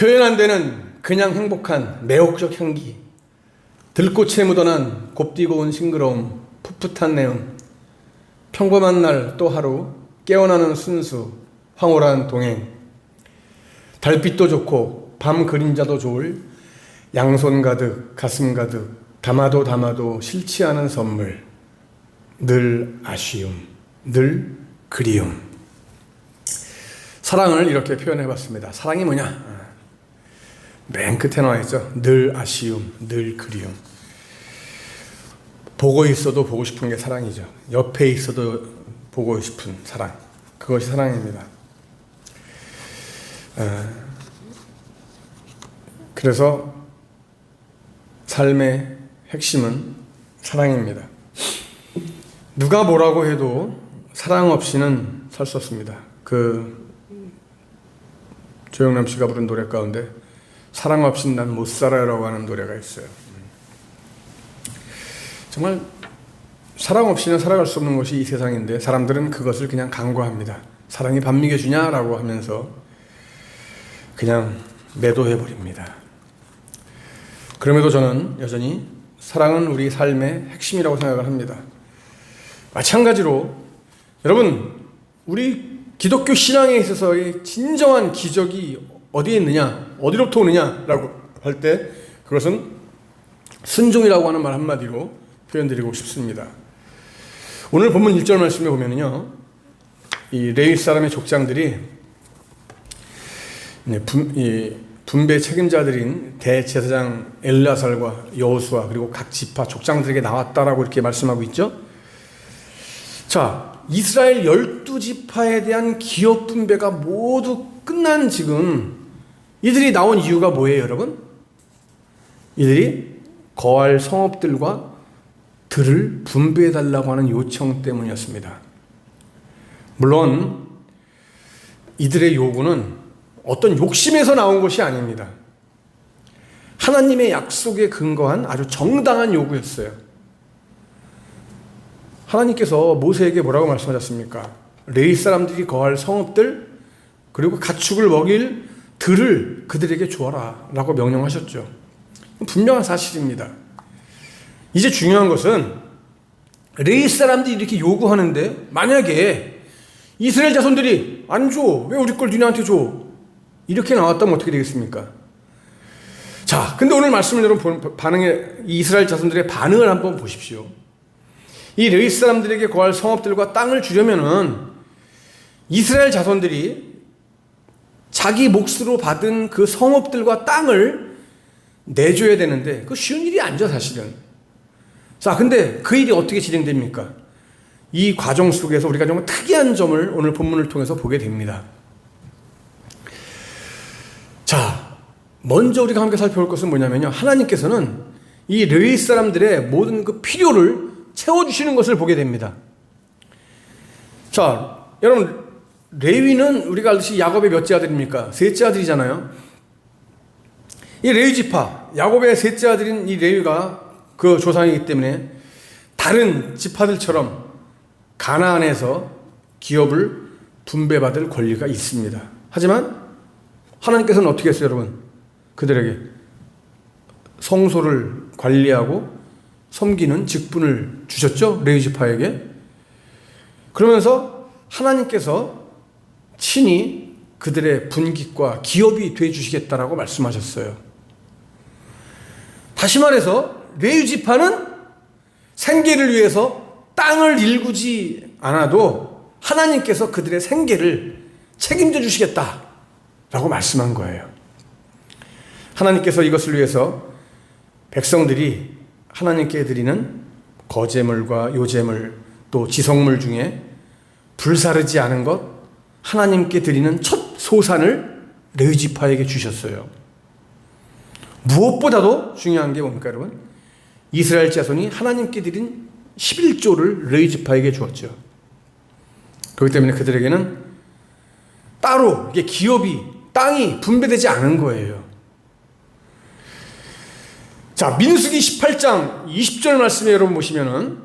표현 안 되는 그냥 행복한 매혹적 향기, 들꽃에 묻어난 곱디고운 싱그러움, 풋풋한 내음, 평범한 날 또 하루 깨어나는 순수, 황홀한 동행, 달빛도 좋고 밤 그림자도 좋을 양손 가득 가슴 가득 담아도 담아도 싫지 않은 선물, 늘 아쉬움, 늘 그리움. 사랑을 이렇게 표현해 봤습니다. 사랑이 뭐냐? 맨 끝에 나와 있죠. 늘 아쉬움, 늘 그리움. 보고 있어도 보고 싶은 게 사랑이죠. 옆에 있어도 보고 싶은 사랑. 그것이 사랑입니다. 아, 그래서 삶의 핵심은 사랑입니다. 누가 뭐라고 해도 사랑 없이는 살 수 없습니다. 그 조영남 씨가 부른 노래 가운데 사랑 없인 난 못 살아요라고 하는 노래가 있어요. 정말 사랑 없이는 살아갈 수 없는 것이 이 세상인데 사람들은 그것을 그냥 간과합니다. 사랑이 밥 먹여주냐라고 하면서 그냥 매도해 버립니다. 그럼에도 저는 여전히 사랑은 우리 삶의 핵심이라고 생각을 합니다. 마찬가지로 여러분 우리 기독교 신앙에 있어서의 진정한 기적이 어디에 있느냐, 어디로부터 오느냐라고 할 때 그것은 순종이라고 하는 말 한마디로 표현드리고 싶습니다. 오늘 본문 1절 말씀에 보면은요, 이 레위 사람의 족장들이 분, 이 분 배 책임자들인 대제사장 엘라살과 여호수아 그리고 각 지파 족장들에게 나왔다라고 이렇게 말씀하고 있죠. 자, 이스라엘 열두 지파에 대한 기업 분배가 모두 끝난 지금 이들이 나온 이유가 뭐예요, 여러분? 이들이 거할 성읍들과 들을 분배해 달라고 하는 요청 때문이었습니다. 물론 이들의 요구는 어떤 욕심에서 나온 것이 아닙니다. 하나님의 약속에 근거한 아주 정당한 요구였어요. 하나님께서 모세에게 뭐라고 말씀하셨습니까? 레이 사람들이 거할 성읍들 그리고 가축을 먹일 들을 그들에게 주어라 라고 명령하셨죠. 분명한 사실입니다. 이제 중요한 것은 레이 사람들이 이렇게 요구하는데 만약에 이스라엘 자손들이 안 줘. 왜 우리 걸 니네한테 줘? 이렇게 나왔다면 어떻게 되겠습니까? 자, 근데 오늘 말씀을 여러분 반응에 이스라엘 자손들의 반응을 한번 보십시오. 이 레위 사람들에게 거할 성읍들과 땅을 주려면은 이스라엘 자손들이 자기 몫으로 받은 그 성읍들과 땅을 내줘야 되는데 그 쉬운 일이 아니죠 사실은. 자, 근데 그 일이 어떻게 진행됩니까? 이 과정 속에서 우리가 정말 특이한 점을 오늘 본문을 통해서 보게 됩니다. 자, 먼저 우리가 함께 살펴볼 것은 뭐냐면요. 하나님께서는 이 레위 사람들의 모든 그 필요를 채워주시는 것을 보게 됩니다. 자, 여러분, 레위는 우리가 알듯이 야곱의 몇째 아들입니까? 셋째 아들이잖아요. 이 레위 지파, 야곱의 셋째 아들인 이 레위가 그 조상이기 때문에 다른 지파들처럼 가나안에서 기업을 분배받을 권리가 있습니다. 하지만 하나님께서는 어떻게 했어요, 여러분? 그들에게 성소를 관리하고 섬기는 직분을 주셨죠? 레위 지파에게. 그러면서 하나님께서 친히 그들의 분깃과 기업이 돼 주시겠다라고 말씀하셨어요. 다시 말해서 레위 지파는 생계를 위해서 땅을 일구지 않아도 하나님께서 그들의 생계를 책임져 주시겠다라고 말씀한 거예요. 하나님께서 이것을 위해서 백성들이 하나님께 드리는 거제물과 요제물 또 지성물 중에 불사르지 않은 것 하나님께 드리는 첫 소산을 레위지파에게 주셨어요. 무엇보다도 중요한 게 뭡니까 여러분? 이스라엘 자손이 하나님께 드린 11조를 레위지파에게 주었죠. 그렇기 때문에 그들에게는 따로 이게 기업이 땅이 분배되지 않은 거예요. 자, 민수기 18장 20절 말씀에 여러분 보시면은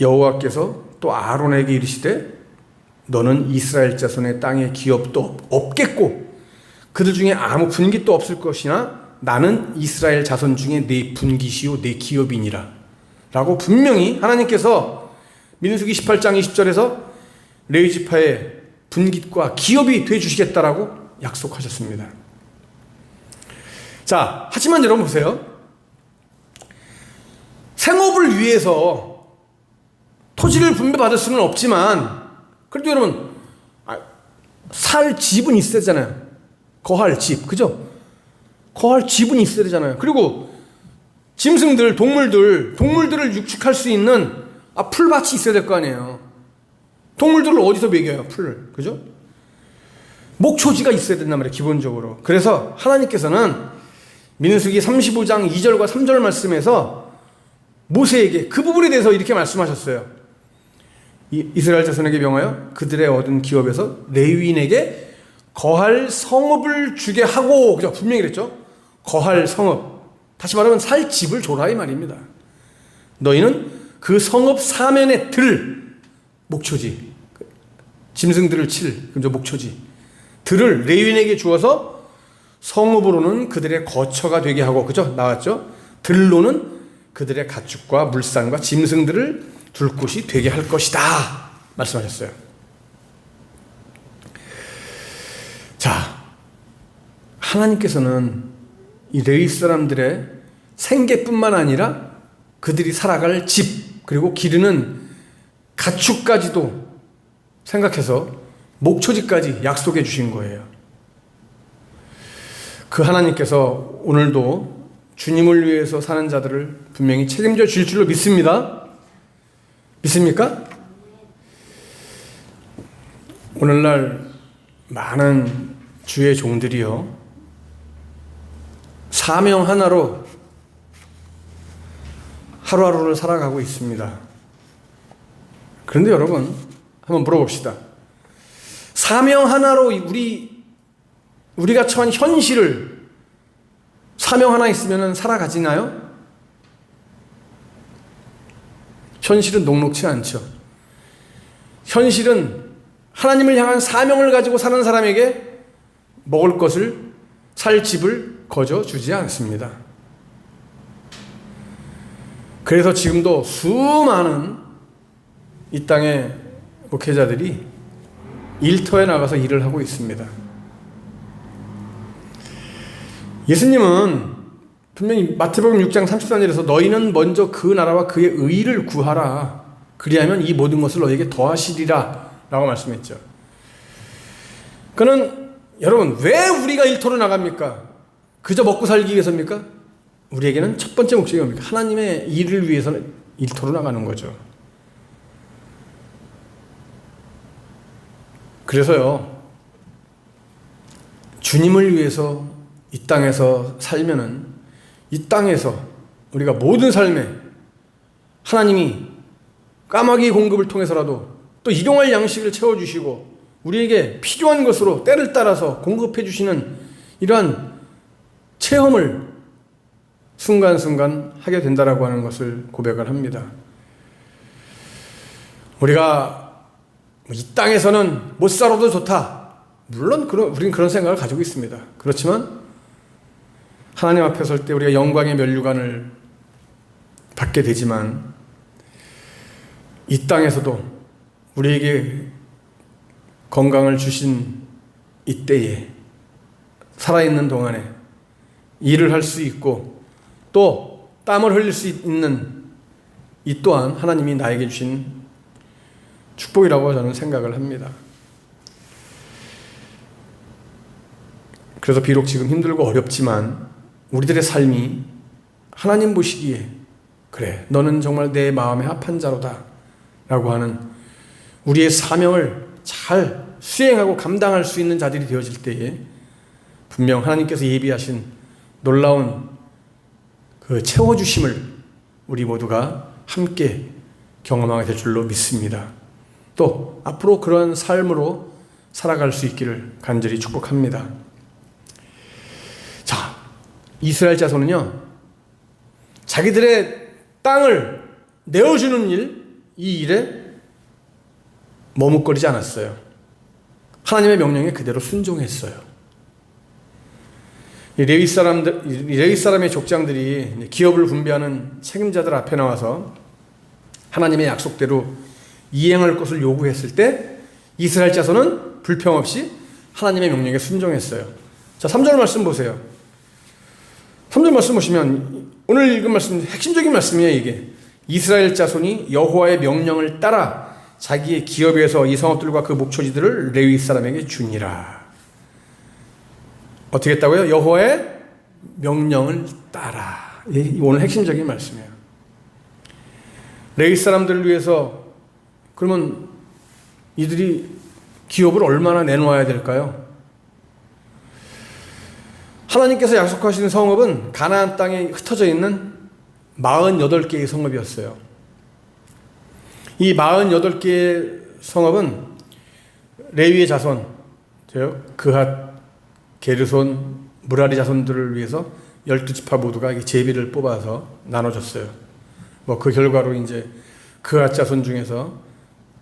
여호와께서 또 아론에게 이르시되 너는 이스라엘 자손의 땅의 기업도 없겠고 그들 중에 아무 분깃도 없을 것이나 나는 이스라엘 자손 중에 내 분깃이요 내 기업이니라 라고 분명히 하나님께서 민수기 18장 20절에서 레위 지파의 분깃과 기업이 돼 주시겠다라고 약속하셨습니다. 자, 하지만 여러분 보세요. 생업을 위해서 토지를 분배받을 수는 없지만 그래도 여러분 아, 살 집은 있어야 되잖아요. 거할 집, 그죠? 거할 집은 있어야 되잖아요. 그리고 짐승들, 동물들, 동물들을 육축할 수 있는 아, 풀밭이 있어야 될 거 아니에요. 동물들을 어디서 먹여요? 풀을. 그죠? 목초지가 있어야 된단 말이에요. 기본적으로. 그래서 하나님께서는 민수기 35장 2절과 3절 말씀에서 모세에게 그 부분에 대해서 이렇게 말씀하셨어요. 이, 이스라엘 자손에게 명하여 그들의 얻은 기업에서 레위인에게 거할 성읍을 주게 하고 그죠? 분명히 그랬죠. 거할 성읍. 다시 말하면 살 집을 줘라 이 말입니다. 너희는 그 성읍 사면의 들 목초지 짐승들을 칠 그죠 목초지 들을 레위인에게 주어서 성읍으로는 그들의 거처가 되게 하고 그죠 나왔죠 들로는 그들의 가축과 물산과 짐승들을 둘 곳이 되게 할 것이다 말씀하셨어요. 자 하나님께서는 이 레위 사람들의 생계뿐만 아니라 그들이 살아갈 집 그리고 기르는 가축까지도 생각해서 목초지까지 약속해 주신 거예요. 그 하나님께서 오늘도 주님을 위해서 사는 자들을 분명히 책임져 줄 줄로 믿습니다. 믿습니까? 오늘날 많은 주의 종들이요. 사명 하나로 하루하루를 살아가고 있습니다. 그런데 여러분, 한번 물어봅시다. 사명 하나로 우리, 우리가 처한 현실을 사명 하나 있으면 살아가지나요? 현실은 녹록치 않죠. 현실은 하나님을 향한 사명을 가지고 사는 사람에게 먹을 것을 살 집을 거저 주지 않습니다. 그래서 지금도 수많은 이 땅의 목회자들이 일터에 나가서 일을 하고 있습니다. 예수님은 분명히 마태복음 6장 34절에서 너희는 먼저 그 나라와 그의 의를 구하라. 그리하면 이 모든 것을 너에게 더하시리라. 라고 말씀했죠. 그는 여러분, 왜 우리가 일터로 나갑니까? 그저 먹고 살기 위해서입니까? 우리에게는 첫 번째 목적이 뭡니까? 하나님의 일을 위해서는 일터로 나가는 거죠. 그래서요, 주님을 위해서 이 땅에서 살면은 이 땅에서 우리가 모든 삶에 하나님이 까마귀 공급을 통해서라도 또 일용할 양식을 채워주시고 우리에게 필요한 것으로 때를 따라서 공급해 주시는 이러한 체험을 순간순간 하게 된다라고 하는 것을 고백을 합니다. 우리가 이 땅에서는 못 살아도 좋다. 물론 그런 우리는 그런 생각을 가지고 있습니다. 그렇지만 하나님 앞에 설 때 우리가 영광의 면류관을 받게 되지만 이 땅에서도 우리에게 건강을 주신 이때에 살아있는 동안에 일을 할 수 있고 또 땀을 흘릴 수 있는 이 또한 하나님이 나에게 주신 축복이라고 저는 생각을 합니다. 그래서 비록 지금 힘들고 어렵지만 우리들의 삶이 하나님 보시기에 그래 너는 정말 내 마음에 합한 자로다 라고 하는 우리의 사명을 잘 수행하고 감당할 수 있는 자들이 되어질 때에 분명 하나님께서 예비하신 놀라운 그 채워주심을 우리 모두가 함께 경험하게 될 줄로 믿습니다. 또 앞으로 그런 삶으로 살아갈 수 있기를 간절히 축복합니다. 자, 이스라엘 자손은요, 자기들의 땅을 내어주는 일, 이 일에 머뭇거리지 않았어요. 하나님의 명령에 그대로 순종했어요. 이 레위 사람들, 이 레위 사람의 족장들이 기업을 분배하는 책임자들 앞에 나와서 하나님의 약속대로 이행할 것을 요구했을 때 이스라엘 자손은 불평 없이 하나님의 명령에 순종했어요. 자, 3절 말씀 보세요. 3절 말씀 보시면 오늘 읽은 말씀 핵심적인 말씀이에요, 이게. 이스라엘 자손이 여호와의 명령을 따라 자기의 기업에서 이 성읍들과 그 목초지들을 레위 사람에게 주니라. 어떻게 했다고요? 여호와의 명령을 따라. 이 오늘 핵심적인 말씀이에요. 레위 사람들을 위해서 그러면 이들이 기업을 얼마나 내놓아야 될까요? 하나님께서 약속하신 성읍은 가나안 땅에 흩어져 있는 48개의 성읍이었어요. 이 48개의 성읍은 레위의 자손, 즉 그핫, 게르손, 무라리 자손들을 위해서 12지파 모두가 제비를 뽑아서 나눠줬어요. 뭐 그 결과로 이제 그핫 자손 중에서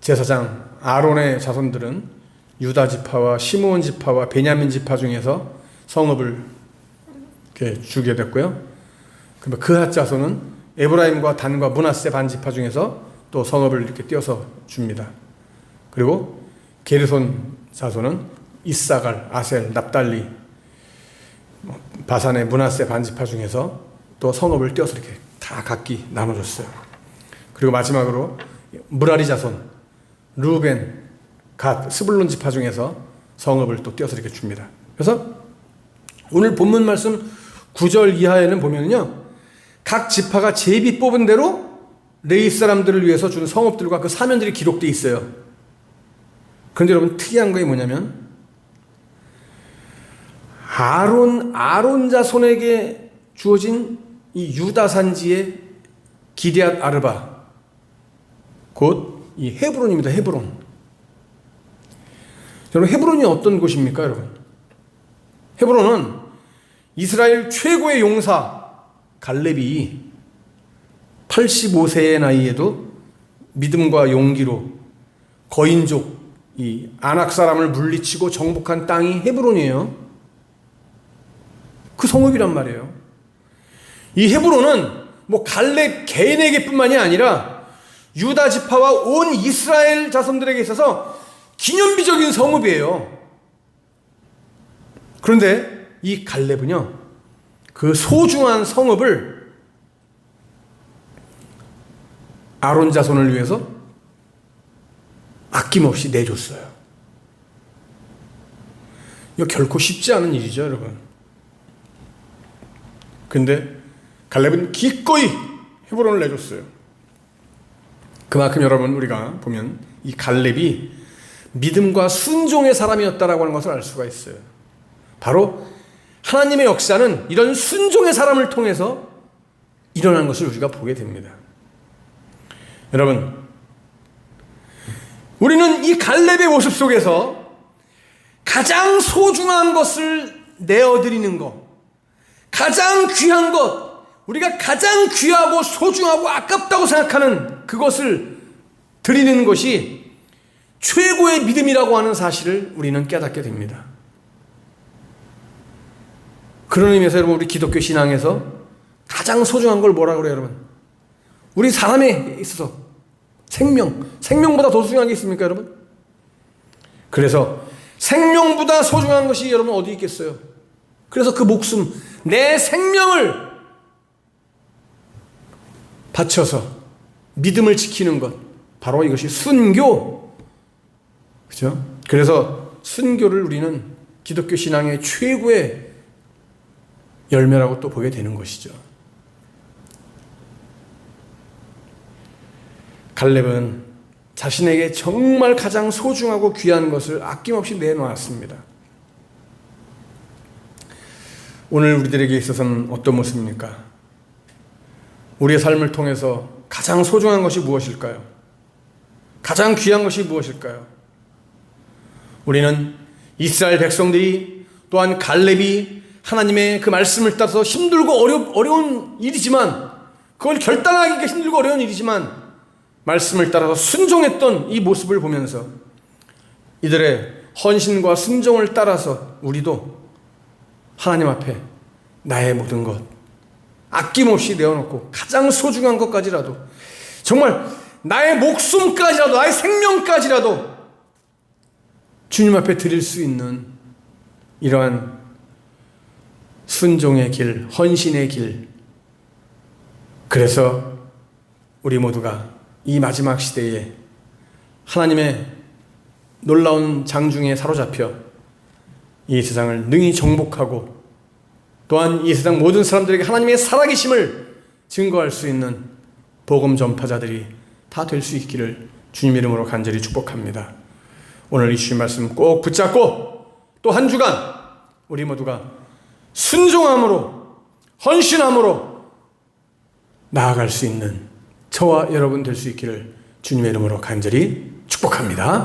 제사장 아론의 자손들은 유다 지파와 시므온 지파와 베냐민 지파 중에서 성읍을 이렇게 주게 됐고요. 그러면 그핫 자손은 에브라임과 단과 문하세 반 지파 중에서 또 성읍을 이렇게 띄어서 줍니다. 그리고 게르손 자손은 이사갈, 아셀, 납달리, 뭐 바산의 문하세 반 지파 중에서 또 성읍을 띄어서 이렇게 다 각기 나눠줬어요. 그리고 마지막으로 무라리 자손, 루벤, 갓, 스불론 지파 중에서 성읍을 또 띄어서 이렇게 줍니다. 그래서 오늘 본문 말씀 9절 이하에는 보면요. 각 지파가 제비 뽑은 대로 레이 사람들을 위해서 준 성읍들과 그 사면들이 기록되어 있어요. 그런데 여러분 특이한 게 뭐냐면 아론 아론 자손에게 주어진 이 유다 산지의 기리앗 아르바 곧 이 헤브론입니다. 헤브론. 여러분 헤브론이 어떤 곳입니까, 여러분? 헤브론은 이스라엘 최고의 용사 갈렙이 85세의 나이에도 믿음과 용기로 거인족 이 아낙 사람을 물리치고 정복한 땅이 헤브론이에요. 그 성읍이란 말이에요. 이 헤브론은 뭐 갈렙 개인에게뿐만이 아니라 유다 지파와 온 이스라엘 자손들에게 있어서 기념비적인 성읍이에요. 그런데 이 갈렙은요, 그 소중한 성읍을 아론 자손을 위해서 아낌없이 내줬어요. 이거 결코 쉽지 않은 일이죠, 여러분. 근데 갈렙은 기꺼이 헤브론을 내줬어요. 그만큼 여러분 우리가 보면 이 갈렙이 믿음과 순종의 사람이었다라고 하는 것을 알 수가 있어요. 바로 하나님의 역사는 이런 순종의 사람을 통해서 일어난 것을 우리가 보게 됩니다. 여러분, 우리는 이 갈렙의 모습 속에서 가장 소중한 것을 내어드리는 것, 가장 귀한 것, 우리가 가장 귀하고 소중하고 아깝다고 생각하는 그것을 드리는 것이 최고의 믿음이라고 하는 사실을 우리는 깨닫게 됩니다. 그런 의미에서 여러분 우리 기독교 신앙에서 가장 소중한 걸 뭐라 그래요, 여러분? 우리 사람에 있어서 생명, 생명보다 더 소중한 게 있습니까, 여러분? 그래서 생명보다 소중한 것이 여러분 어디 있겠어요? 그래서 그 목숨, 내 생명을 바쳐서 믿음을 지키는 것 바로 이것이 순교 그죠? 그래서 순교를 우리는 기독교 신앙의 최고의 열매라고 또 보게 되는 것이죠. 갈렙은 자신에게 정말 가장 소중하고 귀한 것을 아낌없이 내놓았습니다. 오늘 우리들에게 있어서는 어떤 모습입니까? 우리의 삶을 통해서 가장 소중한 것이 무엇일까요? 가장 귀한 것이 무엇일까요? 우리는 이스라엘 백성들이 또한 갈렙이 하나님의 그 말씀을 따서 힘들고 어려, 어려운 일이지만 그걸 결단하기가 힘들고 어려운 일이지만 말씀을 따라서 순종했던 이 모습을 보면서 이들의 헌신과 순종을 따라서 우리도 하나님 앞에 나의 모든 것 아낌없이 내어놓고 가장 소중한 것까지라도 정말 나의 목숨까지라도 나의 생명까지라도 주님 앞에 드릴 수 있는 이러한 순종의 길, 헌신의 길. 그래서 우리 모두가 이 마지막 시대에 하나님의 놀라운 장중에 사로잡혀 이 세상을 능히 정복하고 또한 이 세상 모든 사람들에게 하나님의 살아계심을 증거할 수 있는 복음 전파자들이 다 될 수 있기를 주님 이름으로 간절히 축복합니다. 오늘 이 주신 말씀 꼭 붙잡고 또 한 주간 우리 모두가 순종함으로 헌신함으로 나아갈 수 있는 저와 여러분 될 수 있기를 주님의 이름으로 간절히 축복합니다.